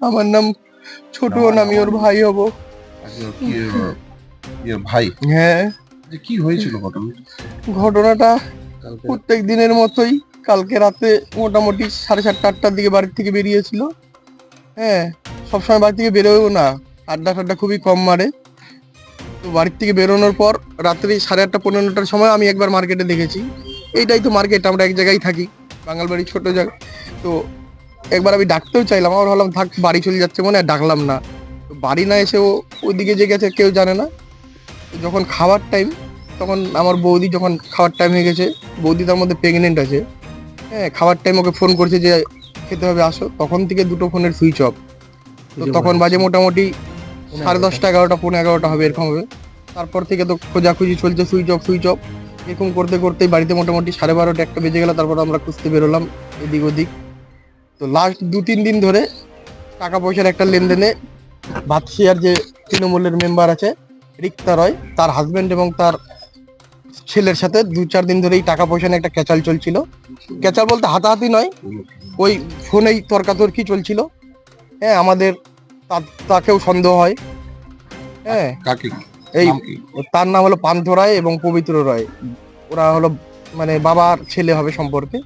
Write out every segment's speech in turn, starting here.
আমার নাম ছোট আমি ওর ভাই হব। আচ্ছা, ইয়ে ভাই? হ্যাঁ। যে কি হয়েছিল ঘটনা? ঘটনাটা প্রত্যেক দিনের মতোই কালকে রাতে মোটামুটি সাড়ে সাতটা আটটার দিকে বাড়ির থেকে বেরিয়েছিল। হ্যাঁ সবসময় বাড়ি থেকে বেরোয়ও না। আড্ডা ফাড্ডা খুবই কম মারে। তো বাড়ির থেকে বেরোনোর পর রাত্রি সাড়ে আটটা পনেরোটার সময় আমি একবার মার্কেটে দেখেছি। এইটাই তো মার্কেট আমরা এক জায়গায় থাকি। বাঙাল বাড়ি ছোট জায়গা। তো একবার আমি ডাকতেও চাইলাম আমার ভাবলাম থাক বাড়ি চলে যাচ্ছে মনে হয় ডাকলাম না। বাড়ি না এসে ও ওইদিকে যে গেছে কেউ জানে না। যখন খাওয়ার টাইম তখন আমার বৌদি যখন খাওয়ার টাইম হয়ে গেছে বৌদি তার মধ্যে প্রেগনেন্ট আছে। হ্যাঁ খাওয়ার টাইম ওকে ফোন করছে যে খেতে হবে আসো। তখন থেকে দুটো ফোনের সুইচ অফ তো তখন বাজে মোটামুটি সাড়ে দশটা এগারোটা পনেরো এগারোটা হবে এরকম হবে। তারপর থেকে তো খোঁজাখুঁজি চলছে সুইচ অফ সুইচ অফ এরকম করতে করতেই বাড়িতে মোটামুটি সাড়ে বারোটা একটা বেজে গেল তারপর আমরা খুঁজতে বেরোলাম এদিক ওদিক। তো লাস্ট দু তিন দিন ধরে টাকা পয়সার একটা লেনদেনে ভাতশিয়ার যে তৃণমূলের মেম্বার আছে রিক্তা রয় তার হাজব্যান্ড এবং তার ছেলের সাথে দু চার দিন ধরেই টাকা পয়সা নিয়ে একটা ক্যাচাল চলছিল। ক্যাচাল বলতে হাতাহাতি নয় ওই ফোনেই তর্কাতর্কি চলছিল। হ্যাঁ আমাদের তাকেও সন্দেহ হয়। হ্যাঁ কাকে? এই তার নাম হলো পান্থ রায় এবং পবিত্র রায়। ওরা হলো মানে বাবার ছেলে হবে সম্পর্কে।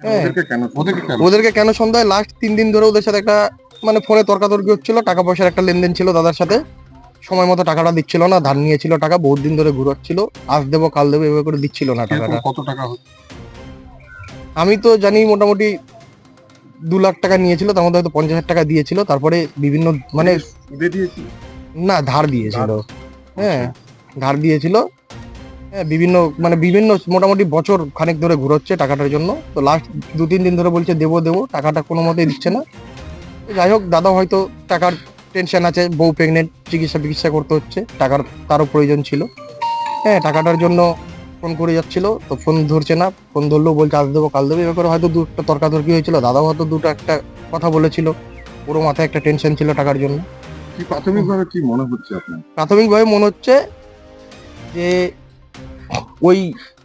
ওদেরকে কেন ওদেরকে কেন? সন্ধ্যায়? লাস্ট তিন দিন ধরে ওদের সাথে একটা মানে ফোনে তর্কাতর্কি হচ্ছিল টাকা পয়সার একটা লেনদেন ছিল দাদার সাথে। সময় মতো টাকাটা দিচ্ছিল না ধার নিয়েছিল টাকা বহুত দিন ধরে ঘুরাচ্ছিল। আজ দেবো কাল দেবো এভাবে করে দিচ্ছিল না টাকাটা। কত টাকা আমি তো জানি মোটামুটি দু লাখ টাকা নিয়েছিল তার মধ্যে হয়তো পঞ্চাশ হাজার টাকা দিয়েছিল তারপরে বিভিন্ন মানে না ধার দিয়েছিল। হ্যাঁ ধার দিয়েছিল। হ্যাঁ বিভিন্ন মানে বিভিন্ন মোটামুটি বছর খানিক ধরে ঘুরোচ্ছে টাকাটার জন্য। তো লাস্ট দু তিন দিন ধরে বলছে দেবো দেবো টাকাটা কোনো মতেই দিচ্ছে না। যাই হোক দাদা হয়তো টাকার টেনশন আছে বউ প্রেগনেন্ট চিকিৎসা চিকিৎসা করতে হচ্ছে টাকার তারও প্রয়োজন ছিল। হ্যাঁ টাকাটার জন্য ফোন করে যাচ্ছিল তো ফোন ধরছে না ফোন ধরলেও বলছে আজ দেবো কাল দেবো এবার হয়তো দুটো তর্কাতর্কি হয়েছিল দাদাও হয়তো দুটো একটা কথা বলেছিল পুরো মাথায় একটা টেনশন ছিল টাকার জন্য। কি প্রাথমিকভাবে কি মনে হচ্ছে আপনার? প্রাথমিকভাবে মনে হচ্ছে যে ওই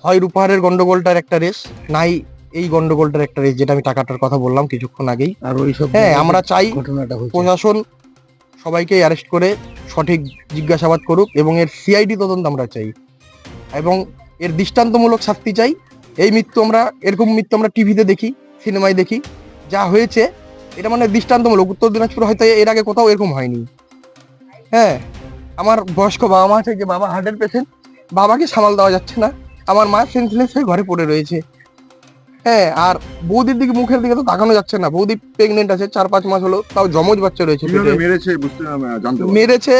হয় রূপাহারের গন্ডগোলটার একটা রেস নাই এই গন্ডগোলটার একটা রেস যেটা আমি টাকাটার কথা বললাম কিছুক্ষণ আগেই। আর ওইসব হ্যাঁ আমরা চাই ঘটনাটা প্রশাসন সবাইকে অ্যারেস্ট করে সঠিক জিজ্ঞাসাবাদ করুক এবং এর সিআইডি তদন্ত আমরা চাই। এবং এর দৃষ্টান্তমূলক শাস্তি চাই। এই মৃত্যু আমরা এরকম মৃত্যু আমরা টিভিতে দেখি সিনেমায় দেখি যা হয়েছে এটা মানে দৃষ্টান্তমূলক। উত্তর দিনাজপুর হয়তো এর আগে কোথাও এরকম হয়নি। হ্যাঁ আমার বয়স্ক বাবা মা আছে যে বাবা হার্টের পেশেন্ট বাবাকে সামাল দেওয়া যাচ্ছে না। আমার মা সেন্সলেস হয়ে ঘরে পড়ে রয়েছে। হ্যাঁ আর বৌদির দিকে মুখের দিকে তো তাকানো যাচ্ছে না। বৌদি প্রেগনেন্ট আছে চার পাঁচ মাস হলো তাও জমজ বাচ্চা রয়েছে মেরেছে মেরেছে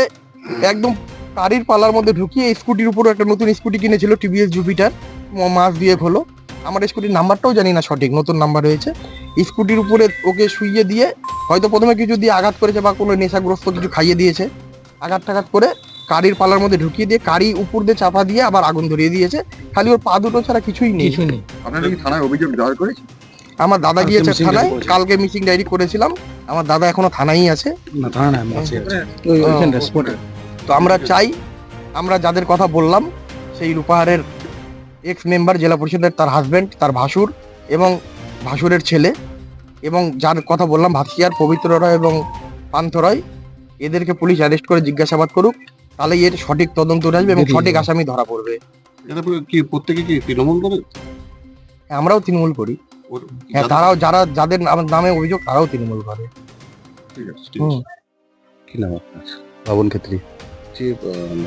একদম গাড়ির পালার মধ্যে ঢুকিয়ে স্কুটির উপরে একটা নতুন স্কুটি কিনেছিল টিভিএস জুপিটার। মাস দিয়ে হলো। আমার স্কুটির নাম্বারটাও জানি না সঠিক নতুন নাম্বার হয়েছে স্কুটির উপরে ওকে শুইয়ে দিয়ে হয়তো প্রথমে কিছু দিয়ে আঘাত করেছে বা কোনো নেশাগ্রস্ত কিছু খাইয়ে দিয়েছে। আঘাত টাঘাত করে গাড়ির পালার মধ্যে ঢুকিয়ে দিয়ে কারি উপর দিয়ে চাপা দিয়ে আবার আগুন ধরিয়ে দিয়েছে। খালি ওর পা দুটো ছাড়া কিছুই নেই। কিছু নেই। আপনারা কি থানায় অভিযোগ দায়ের করেছে আমার দাদা গিয়েছে থানায় কালকে মিসিং ডায়েরি করেছিলাম। আমার দাদা এখনও থানায় আছে। না থানা আছে। ওইখানটা তো আমরা চাই আমরা যাদের কথা বললাম সেই রূপাহারের এক্স মেম্বার জেলা পরিষদের তার হাজবেন্ড তার ভাসুর এবং ভাসুরের ছেলে এবং যার কথা বললাম ভাতশিয়ার পবিত্র রয় এবং পান্থ রয় এদেরকে পুলিশ অ্যারেস্ট করে জিজ্ঞাসাবাদ করুক। তাহলে এর সঠিক তদন্ত উঠে আসবে এবং সঠিক আসামি ধরা পড়বে। এটা কি প্রত্যেকে কি তৃণমূল করে? হ্যাঁ, আমরাও তৃণমূল করি। হ্যাঁ তারাও যারা যাদের নাম- নামে অভিযোগ তারাও তৃণমূল করে। ঠিক আছে ঠিক হুম। আছে কি নাম আপনার? বাবন ক্ষেত্রী। যে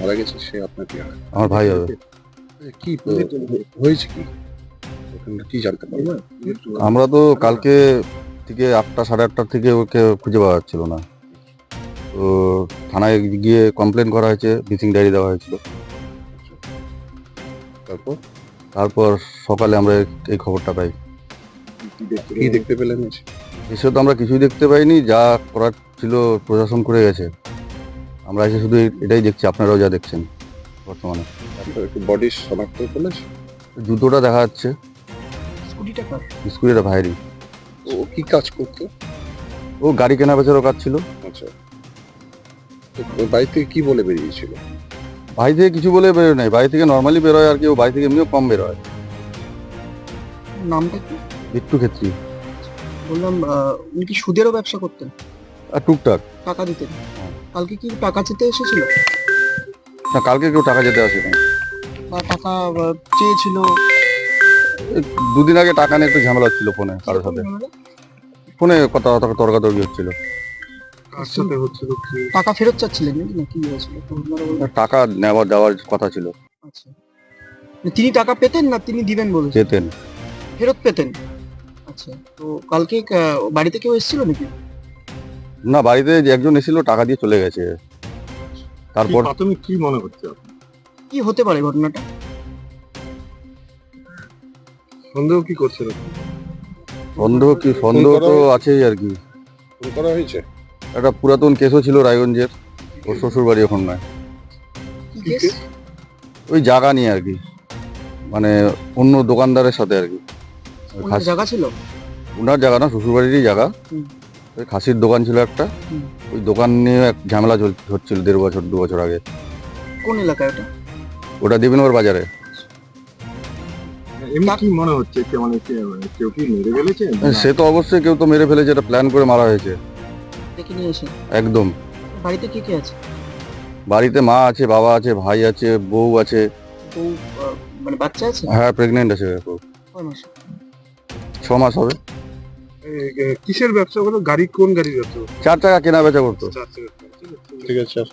মারা গেছে সে আপনার কি আমার ভাই হবে। কি হয়েছে? কি? কি জানতে পারবেন আমরা তো কালকে থেকে আটটা সাড়ে আটটার থেকে ওকে খুঁজে পাওয়া যাচ্ছিল না। থানায় গিয়ে কমপ্লেন করা হয়েছে মিসিং ডায়েরি দেওয়া হয়েছিল। তারপর? তারপর সকালে আমরা এই খবরটা পাই। কি দেখতে পেলেন? এসে? তো আমরা কিছুই দেখতে পাইনি যা করার ছিল প্রশাসন করে গেছে। আমরা এসে শুধু এটাই দেখছি আপনারাও যা দেখছেন বর্তমানে। একটু বডি শনাক্ত করলেন? জুতোটা দেখা যাচ্ছে। স্কুলের ভাইরি ও কি কাজ করতো? ও গাড়ি কেনা বেচারও কাজ ছিল। আচ্ছা। বাড়ি থেকে কি বলে বেরিয়েছিল? বাড়ি থেকে কিছু বলে বেরোয় নাই। বাড়ি থেকে নর্মালি বেরোয় আর কি ও বাড়ি থেকে এমনিও কম বেরোয়। নামটা কি? একটু ক্ষেত্রে। বললাম উনি কি সুদেরও ব্যবসা করতেন? আর টুকটাক। টাকা দিতেন? কালকে কি টাকা চেতে এসেছিল? না কালকে কেউ টাকা যেতে আসেনি। বা টাকা চেয়েছিল? দুদিন আগে টাকা নিয়ে একটু ঝামেলা হচ্ছিল ফোনে কারোর সাথে। ফোনে কথা তর্কাতর্কি হচ্ছিল। কার সাথে হচ্ছিল কি? টাকা ফেরত চাচ্ছিলেন নাকি? হয়েছিল। টাকা নেওয়া দেওয়ার কথা ছিল। আচ্ছা। মানে তিনি টাকা পেতেন না তিনি দিবেন বলে? যেতেন ফেরত পেতেন? আচ্ছা তো কালকে আহ, বাড়িতে কেউ এসেছিল নাকি? না বাড়িতে যে একজন এসেছিল টাকা দিয়ে চলে গেছে। তারপর প্রাথমিক কি মনে হচ্ছে কি হতে পারে ঘটনাটা? সন্দেহ কি করছেন সন্দেহ কি সন্দেহ তো আছেই আর কি। ফোন করা হয়েছে? একটা পুরাতন কেসও ছিল রায়গঞ্জের ওর শ্বশুর বাড়ি এখন নয়? ওই জায়গা নিয়ে আর কি মানে অন্য দোকানদারের সাথে আর কি। জায়গা ছিল? ওনার জায়গা না শ্বশুর বাড়িরই জায়গা ওই খাসির দোকান ছিল একটা। ওই দোকান নিয়ে এক ঝামেলা হচ্ছিল দেড় বছর দু বছর আগে। কোন এলাকায় ওটা? ওটা দেবিনগর বাজারে। মনে হচ্ছে? কে মানে কে- মানে সে তো অবশ্যই কেউ তো মেরে ফেলেছে এটা প্ল্যান করে মারা হয়েছে। দেখে নিয়ে এসে? একদম। বাড়িতে কে কে আছে? বাড়িতে মা আছে বাবা আছে ভাই আছে বউ আছে। বউ আহ, মানে বাচ্চা আছে? হ্যাঁ প্রেগনেন্ট আছে বউ। কয় মাসে? ছ মাস হবে। কিসের ব্যবসা হলো গাড়ি কোন গাড়ির ব্যবসা চার টাকা কেনা বেচা করতো। ঠিক আছে স্যার।